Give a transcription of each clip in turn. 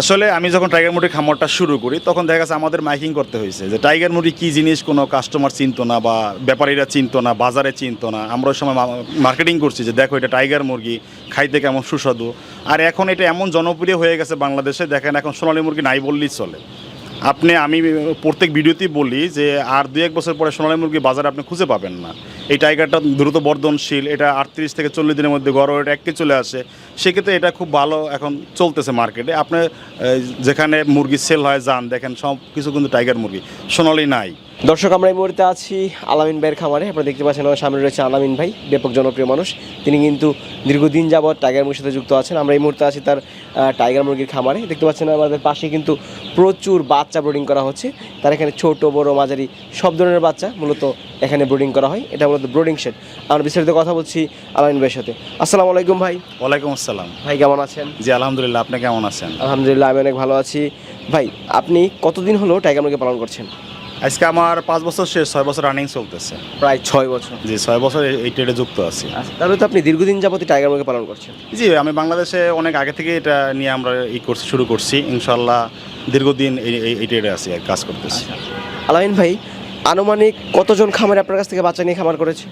আসলে আমি যখন টাইগার মুড়ির খামারটা শুরু করি, তখন দেখা গেছে আমাদের মাইকিং করতে হয়েছে যে টাইগার মুড়ি কী জিনিস কোনো কাস্টমার চিনতো না বা ব্যাপারীরা চিনতো না, বাজারে চিনতো না। আমরা ওই সময় মার্কেটিং করছি যে দেখো এটা টাইগার মুরগি খাইতে কেমন সুস্বাদু। আর এখন এটা এমন জনপ্রিয় হয়ে গেছে বাংলাদেশে, দেখেন এখন সোনালি মুরগি নাই বললেই চলে। আপনি, আমি প্রত্যেক ভিডিওতেই বলি যে আর দু এক বছর পরে সোনালী মুরগি বাজারে আপনি খুঁজে পাবেন না। এই টাইগারটা দ্রুত বর্ধনশীল, এটা আটত্রিশ থেকে চল্লিশ দিনের মধ্যে গড় এটা এককে চলে আসে। সেক্ষেত্রে এটা খুব ভালো এখন চলতেছে মার্কেটে। আপনি যেখানে মুরগি সেল হয়, যান, দেখেন সব কিছু কিন্তু টাইগার মুরগি। সোনালি নাই। দর্শক আমরা এই মুহূর্তে আছি আলামিন ভাইয়ের খামারে। আপনারা দেখতে পাচ্ছেন আমার সামনে রয়েছে আলামিন ভাই ব্যাপক জনপ্রিয় মানুষ। তিনি কিন্তু দীর্ঘদিন যাবৎ টাইগার মুরগির সাথে যুক্ত আছেন। আমরা এই মুহূর্তে আছি তার টাইগার মুরগির খামারে। দেখতে পাচ্ছেন আমাদের পাশে কিন্তু প্রচুর বাচ্চা ব্রোডিং করা হচ্ছে। তার এখানে ছোট বড় মাঝারি সব ধরনের বাচ্চা মূলত এখানে ব্রোডিং করা হয়। এটা মূলত ব্রোডিং শেড। আমরা বিস্তারিত কথা বলছি আলামিন ভাইয়ের সাথে। আসসালামু আলাইকুম ভাই। ওয়ালাইকুম আসসালাম। ভাই কেমন আছেন? জি আলহামদুলিল্লাহ। আপনি কেমন আছেন? আলহামদুলিল্লাহ আমি অনেক ভালো আছি। ভাই আপনি কতদিন হলো টাইগার মুরগি পালন করছেন? আজকে আমার পাঁচ বছর শেষ ছয় বছর রানিং চলতেছে। প্রায় ছয় বছর। জি ছয় বছর এই- ট্রেডে যুক্ত আছি। আচ্ছা তাহলে তো আপনি দীর্ঘদিন যাবতই টাইগার মুরগি পালন করছেন। জি আমি বাংলাদেশে অনেক আগে থেকে এটা নিয়ে আমরা এই কোর্স শুরু করছি। ইনশাল্লাহ দীর্ঘদিন এই ট্রেডে আছি আর কাজ করতেছি। আলাইন ভাই আনুমানিক কতজন খামারে আপনার কাছ থেকে বাচ্চা নিয়ে খামার করেছে?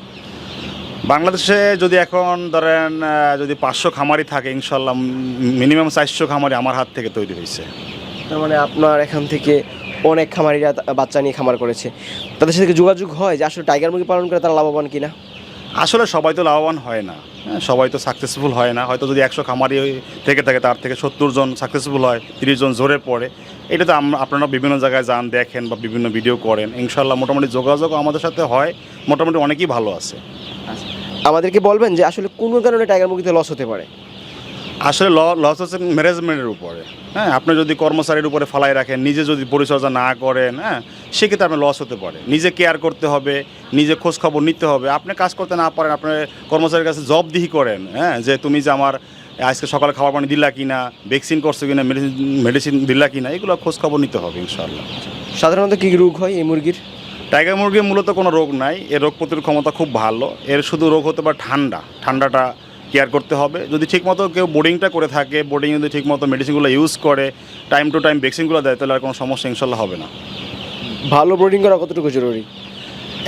বাংলাদেশে যদি এখন ধরেন যদি পাঁচশো খামারি থাকে ইনশাল্লাহ মিনিমাম চারশো খামারি আমার হাত থেকে তৈরি হয়েছে। তার মানে আপনার এখান থেকে অনেক খামারিরা বাচ্চা নিয়ে খামার করেছে। তাদের সাথে যোগাযোগ হয় যে আসলে টাইগার মুরগি পালন করে তারা লাভবান কিনা? আসলে সবাই তো লাভবান হয় না। হ্যাঁ, সবাই তো সাকসেসফুল হয় না। হয়তো যদি একশো খামারি থেকে থাকে তার থেকে সত্তর জন সাকসেসফুল হয় তিরিশ জন জোরে পড়ে। এটা তো আপনারা বিভিন্ন জায়গায় যান দেখেন বা বিভিন্ন ভিডিও করেন। ইনশাল্লাহ মোটামুটি যোগাযোগ আমাদের সাথে হয়। মোটামুটি অনেকই ভালো আছে। আমাদেরকে বলবেন যে আসলে কোনো কারণে টাইগার মুরগিতে লস হতে পারে? আসলে লস হচ্ছে ম্যানেজমেন্টের উপরে। হ্যাঁ আপনি যদি কর্মচারীর উপরে ফালাই রাখেন নিজে যদি পরিচর্যা না করেন হ্যাঁ সেক্ষেত্রে আপনার লস হতে পারে। নিজে কেয়ার করতে হবে নিজে খোঁজ খবর নিতে হবে। আপনি কাজ করতে না পারেন আপনার কর্মচারীর কাছে জবদিহি করেন হ্যাঁ যে তুমি যে আমার আজকে সকালে খাবার পানি দিলা কিনা ভ্যাকসিন করছ কিনা মেডিসিন মেডিসিন দিলা কিনা এগুলো খোঁজ খবর নিতে হবে ইনশাল্লাহ সাধারণত কী রোগ হয় এই মুরগির? টাইগার মুরগির মূলত কোনো রোগ নাই এর রোগ প্রতিরোধ ক্ষমতা খুব ভালো। এর শুধু রোগ হতে পারে ঠান্ডা। ঠান্ডাটা কেয়ার করতে হবে। যদি ঠিকমতো কেউ বোর্ডিংটা করে থাকে বোর্ডিং যদি ঠিকমতো মেডিসিনগুলো ইউজ করে টাইম টু টাইম ভ্যাকসিনগুলো দেয়, তাহলে আর কোনো সমস্যা ইনশাল্লাহ হবে না। ভালো বোর্ডিং করা কতটুকু জরুরি?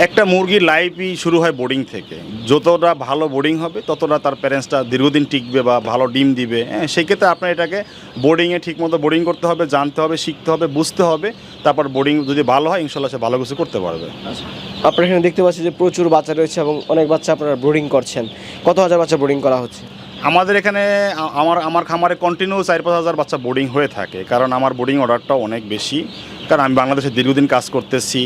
একটা মুরগির লাইফই শুরু হয় বোর্ডিং থেকে। যতটা ভালো বোর্ডিং হবে ততটা তার প্যারেন্টসটা দীর্ঘদিন টিকবে বা ভালো ডিম দিবে। হ্যাঁ সেক্ষেত্রে আপনার এটাকে বোর্ডিংয়ে ঠিকমতো বোর্ডিং করতে হবে জানতে হবে শিখতে হবে বুঝতে হবে। তারপর বোর্ডিং যদি ভালো হয় ইনশাল্লাহ সে ভালো কিছু করতে পারবে। আপনার এখানে দেখতে পাচ্ছি যে প্রচুর বাচ্চা রয়েছে এবং অনেক বাচ্চা আপনারা বোর্ডিং করছেন। কত হাজার বাচ্চা বোর্ডিং করা হচ্ছে? আমাদের এখানে আমার আমার খামারে কন্টিনিউ চার পাঁচ হাজার বাচ্চা বোর্ডিং হয়ে থাকে। কারণ আমার বোর্ডিং অর্ডারটাও অনেক বেশি। কারণ আমি বাংলাদেশে দীর্ঘদিন কাজ করতেছি।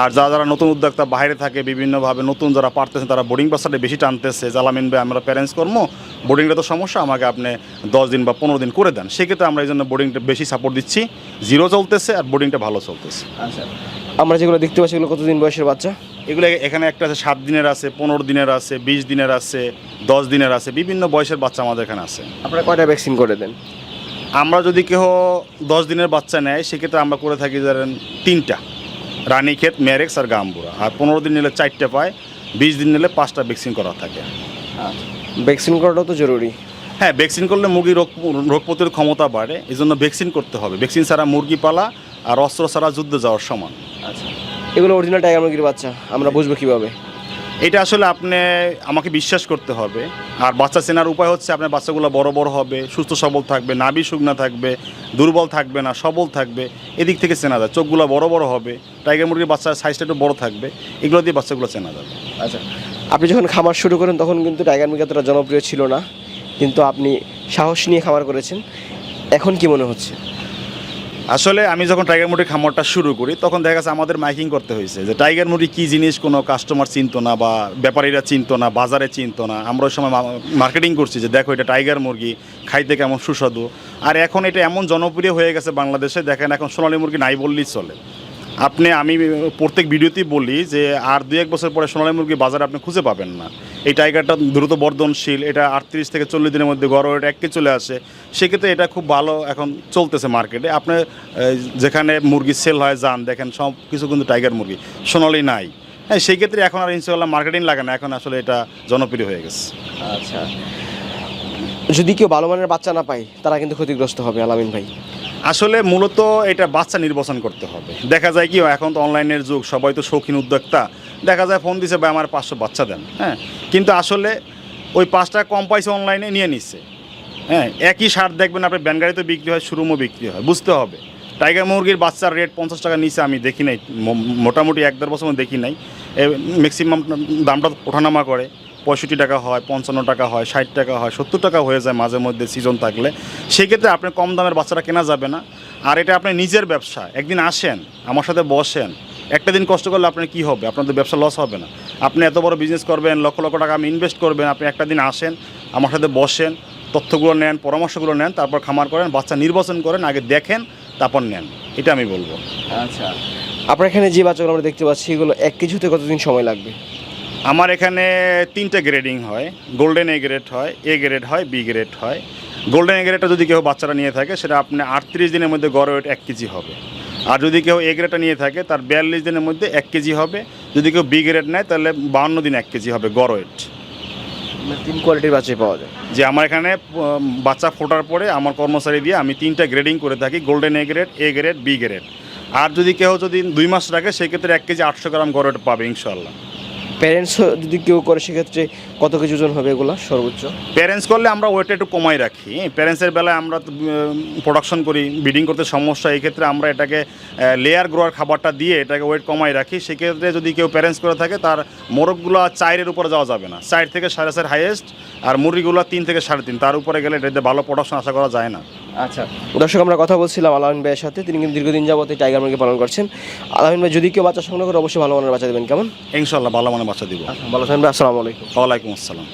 আর যারা যারা নতুন উদ্যোক্তা বাইরে থাকে বিভিন্নভাবে নতুন যারা পারতেছে তারা বোর্ডিং বাচ্চাটা বেশি টানতেছে। জ্বালামিন ভাই আমরা প্যারেন্টস কর্ম বোর্ডিংটা তো সমস্যা আমাকে আপনি দশ দিন বা পনেরো দিন করে দেন। সেক্ষেত্রে আমরা এই জন্য বোর্ডিংটা বেশি সাপোর্ট দিচ্ছি। জিরো চলতেছে আর বোর্ডিংটা ভালো চলতেছে। আচ্ছা। আমরা যেগুলো দেখতে পাচ্ছি এগুলো কতদিন বয়সের বাচ্চা? এগুলো এখানে একটা আছে সাত দিনের আছে পনেরো দিনের আছে বিশ দিনের আছে দশ দিনের আছে বিভিন্ন বয়সের বাচ্চা আমাদের এখানে আছে। আপনারা কয়টা ভ্যাকসিন করে দেন? আমরা যদি কেউ দশ দিনের বাচ্চা নেয় সেক্ষেত্রে আমরা করে থাকি ধরেন তিনটা। রানীক্ষেত ম্যারেক্স আর গাম্বুরা আর পনেরো দিন নিলে চারটে পায় বিশ দিন নিলে পাঁচটা ভ্যাকসিন করা থাকে। ভ্যাকসিন করাটাও তো জরুরি। হ্যাঁ ভ্যাকসিন করলে মুরগি রোগ রোগ প্রতিরোধ ক্ষমতা বাড়ে এই জন্য ভ্যাকসিন করতে হবে। ভ্যাকসিন ছাড়া মুরগি পালা আর অস্ত্র ছাড়া যুদ্ধে যাওয়ার সমান। আচ্ছা। এগুলো অরিজিনাল টাইগার মুরগির বাচ্চা আমরা বুঝব কীভাবে? এটা আসলে আপনি, আমাকে বিশ্বাস করতে হবে। আর বাচ্চা চেনার উপায় হচ্ছে আপনার বাচ্চাগুলো বড় বড় হবে, সুস্থ সবল থাকবে, নাভি শুকনা থাকবে, দুর্বল থাকবে না, সবল থাকবে, এদিক থেকে চেনা যায়। চোখগুলো বড় বড় হবে টাইগার মুরগির বাচ্চার সাইজটা একটু বড় থাকবে, এগুলো দিয়ে বাচ্চাগুলো চেনা যাবে। আচ্ছা আপনি যখন খামার শুরু করেন তখন কিন্তু টাইগার মুরগি এতটা জনপ্রিয় ছিল না, কিন্তু আপনি সাহস নিয়ে খামার করেছেন। এখন কি মনে হচ্ছে? আসলে আমি যখন টাইগার মুরগির খামারটা শুরু করি, তখন দেখা গেছে আমাদের মাইকিং করতে হয়েছে যে টাইগার মুড়ি কী জিনিস কোনো কাস্টমার চিনত না বা ব্যাপারীরা চিনত না, বাজারে চিনত না। আমরা ওই সময় মার্কেটিং করছি যে দেখো এটা টাইগার মুরগি খাইতে কেমন সুস্বাদু। আর এখন এটা এমন জনপ্রিয় হয়ে গেছে বাংলাদেশে, দেখেন এখন সোনালি মুরগি নাই বললেই চলে। আপনি, আমি প্রত্যেক ভিডিওতেই বলি যে আর দু এক বছর পরে সোনালী মুরগি বাজারে আপনি খুঁজে পাবেন না। এই টাইগারটা দ্রুত বর্ধনশীল, এটা আটত্রিশ থেকে চল্লিশ দিনের মধ্যে গড় এটা এককে চলে আসে। সেক্ষেত্রে এটা খুব ভালো এখন চলতেছে মার্কেটে আপনি যেখানে মুরগি সেল হয়, যান, দেখেন সব কিছু কিন্তু টাইগার মুরগি, সোনালি নাই। হ্যাঁ সেই ক্ষেত্রে এখন আর ইনশাল্লাহ মার্কেটিং লাগে না, এখন আসলে এটা জনপ্রিয় হয়ে গেছে। আচ্ছা। যদি কেউ ভালো মানের বাচ্চা না পায়, তারা কিন্তু ক্ষতিগ্রস্ত হবে, আলামিন ভাই। আসলে মূলত এটা বাচ্চা নির্বাচন করতে হবে। দেখা যায় কি, এখন তো অনলাইনের যুগ, সবাই তো শৌখিন উদ্যোক্তা। দেখা যায় ফোন দিছে, ভাই, আমার পাঁচশো বাচ্চা দেন। হ্যাঁ? কিন্তু আসলে ওই পাঁচটা কম পয়সা অনলাইনে নিয়ে নিচ্ছে হ্যাঁ? একই সার দেখবেন, আপনি ব্যানগাড়িতে বিক্রি হয়, শুরুমও বিক্রি হয়, বুঝতে হবে। টাইগার মুরগির বাচ্চার রেট পঞ্চাশ টাকা নিচে আমি দেখি নাই মোটামুটি এক দেড় বছর দেখি নাই। ম্যাক্সিমাম দামটা ওঠানামা করে। পঁয়ষট্টি টাকা হয় পঞ্চান্ন টাকা হয় ষাট টাকা হয় সত্তর টাকা হয়ে যায় মাঝে মধ্যে সিজন থাকলে। সেক্ষেত্রে আপনি কম দামের বাচ্চাটা কেনা যাবে না। আর এটা আপনি নিজের ব্যবসা। একদিন আসেন আমার সাথে বসেন। একটা দিন কষ্ট করলে আপনার কী হবে? আপনাদের ব্যবসা লস হবে না। আপনি এত বড় বিজনেস করবেন লক্ষ লক্ষ টাকা আমি ইনভেস্ট করবেন আপনি একটা দিন আসেন আমার সাথে বসেন তথ্যগুলো নেন পরামর্শগুলো নেন তারপর খামার করেন বাচ্চা নির্বাচন করেন আগে দেখেন তারপর নেন। এটা আমি বলব। আচ্ছা। আপনার এখানে যে বাচ্চাগুলো আমরা দেখতে পাচ্ছি এগুলো এক কিছুতে কতদিন সময় লাগবে? আমার এখানে তিনটে গ্রেডিং হয়। গোল্ডেন এ গ্রেড হয় এ গ্রেড হয় বি গ্রেড হয়। গোল্ডেন এ গ্রেডটা যদি কেউ বাচ্চারা নিয়ে থাকে সেটা আপনি আটত্রিশ দিনের মধ্যে গড়ে ওয়েট এক কেজি হবে। আর যদি কেউ এ গ্রেডটা নিয়ে থাকে তার বিয়াল্লিশ দিনের মধ্যে এক কেজি হবে। যদি কেউ বি গ্রেড নেয় তাহলে বাহান্ন দিন এক কেজি হবে গড় ওয়েট মানে তিন কোয়ালিটির বাচ্চাই পাওয়া যায়। যে আমার এখানে বাচ্চা ফোটার পরে আমার কর্মচারী দিয়ে আমি তিনটা গ্রেডিং করে থাকি golden A grade A grade B grade আর যদি কেউ যদি দুই মাস রাখে সেক্ষেত্রে এক কেজি আটশো গ্রাম গড় ওয়েট পাবে ইনশাল্লাহ প্যারেন্টস যদি কেউ করে, সেক্ষেত্রে কত কিছু ওজন হবে এগুলো? সর্বোচ্চ। প্যারেন্টস করলে আমরা ওয়েটটা একটু কমাই রাখি। প্যারেন্টসের বেলায় আমরা প্রোডাকশন করি ব্রিডিং করতে সমস্যা, এই ক্ষেত্রে আমরা এটাকে লেয়ার গ্রোয়ার খাবারটা দিয়ে এটাকে ওয়েট কমাই রাখি। সেক্ষেত্রে যদি কেউ প্যারেন্টস করে থাকে, তার মোরগগুলো চাইরের উপরে যাওয়া যাবে না। চার থেকে সাড়ে চার হাইয়েস্ট আর মুরগিগুলো তিন থেকে সাড়ে তিন। তার উপরে গেলে এটাতে ভালো প্রোডাকশন আশা করা যায় না। আচ্ছা দর্শক আমরা কথা বলছিলাম আলামিন ভাইয়ের সাথে। তিনি কিন্তু দীর্ঘদিন যাবত এই টাইগার মুরগি পালন করছেন। আলামিন ভাই যদি কেউ বাচ্চা সংগ্রহ করে অবশ্যই ভালো মানের বাচ্চা দেবেন। কেমন? ইনশাল্লাহ ভালো মানের বাচ্চা দিব। আচ্ছা ভালো থাকবেন আসসালামু আলাইকুম। ওয়ালাইকুম আসসালাম।